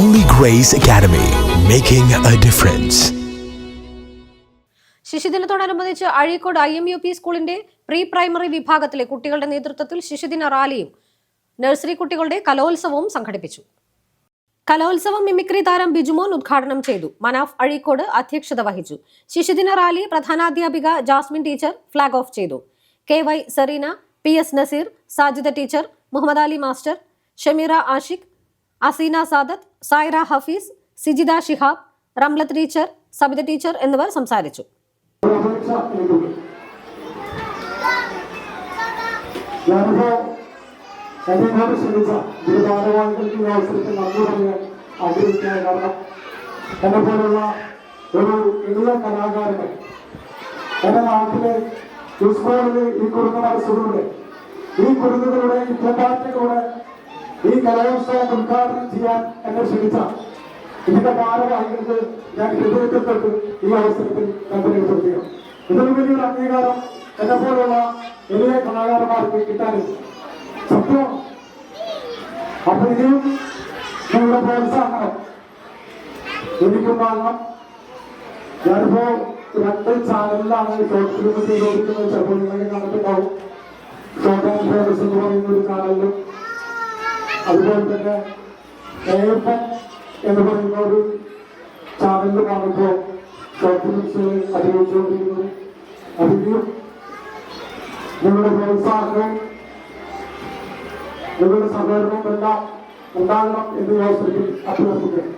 Holy Grace Academy, making a difference. ശിശുദിനത്തോടനുബന്ധിച്ച് Azhikode I M U P സ്കൂളിന്റെ pre primary വിഭാഗത്തിലെ കുട്ടികളുടെ നേതൃത്വത്തിൽ ശിശുദിന റാലിയും നഴ്സറി കുട്ടികളുടെ കലോത്സവവും സംഘടിപ്പിച്ചു. കലോത്സവം മിമിക്രി താരം ബിജുമോൻ ഉദ്ഘാടനം ചെയ്തു. മനാഫ് അഴീക്കോട് അധ്യക്ഷത വഹിച്ചു. ശിശുദിന റാലി പ്രധാനാധ്യാപിക ജാസ്മിൻ ടീച്ചർ ഫ്ളാഗ് ഓഫ് ചെയ്തു. K Y Sereena P S Naseer Sajida teacher Muhammad Ali master Shameera Ashiq Aseena Sadath Saira Hafeez Sijitha Shihab Ramla teacher Sabitha teacher എന്നിവർ സംസാരിച്ചു. ഒരു അപേക്ഷ എനിക്കുണ്ട് ഞാനിപ്പോ എന്നോട് ക്ഷണിച്ച ഒരു ഭാരവാഹികൾക്ക് ഈ അവസരത്തിൽ നന്ദി ഒരു എളിയ കലാകാരനെ എന്റെ നാട്ടിലെ സ്കൂളിൽ ഈ കുരുന്ന മനസ്സുകളുടെ ഈ കുരുന്നുകളുടെ ഈ ഈ കലോത്സവം ഉദ്ഘാടനം ചെയ്യാൻ എന്നെ ക്ഷണിച്ച ഇതിന്റെ ഭാരവാഹികൾക്ക് ഞാൻ ഹൃദയത്തിൽ തൊട്ട് ഈ അവസരത്തിൽ നന്ദി പ്രവർത്തിക്കണം ഇതൊരു വലിയൊരു അംഗീകാരം എന്നെ പോലുള്ള വലിയ കലാകാരന്മാർക്ക് കിട്ടാനില്ല സത്യം അപ്പൊ ഇനിയും നിങ്ങളുടെ പ്രോത്സാഹനം എനിക്കും വാങ്ങണം. ഞാനിപ്പോ രണ്ട് ചാനലിലാണ് ഷോർട്ട് ഫിലിം ചെയ്തുകൊടുക്കുന്നത് ചിലപ്പോൾ നിങ്ങൾ കണ്ടിട്ടുണ്ടാവും ഷോർട്ട് ആൻഡ് ഫേമസ് എന്ന് പറയുന്ന ഒരു ചാനലിലും അതുപോലെ തന്നെ ഏപ്പൻ എന്ന് പറയുന്ന ഒരു ചാനലിൽ കാണുമ്പോൾ ഷോർട്ട് ഫിലിംസ് അഭിനയിച്ചുകൊണ്ടിരിക്കുന്നു. അതിനും നിങ്ങളുടെ പ്രോത്സാഹനവും നിങ്ങളുടെ സഹകരണവും എല്ലാം ഉണ്ടാകണം എന്ന് അവസരത്തിൽ അഭ്യർത്ഥിക്കുന്നു.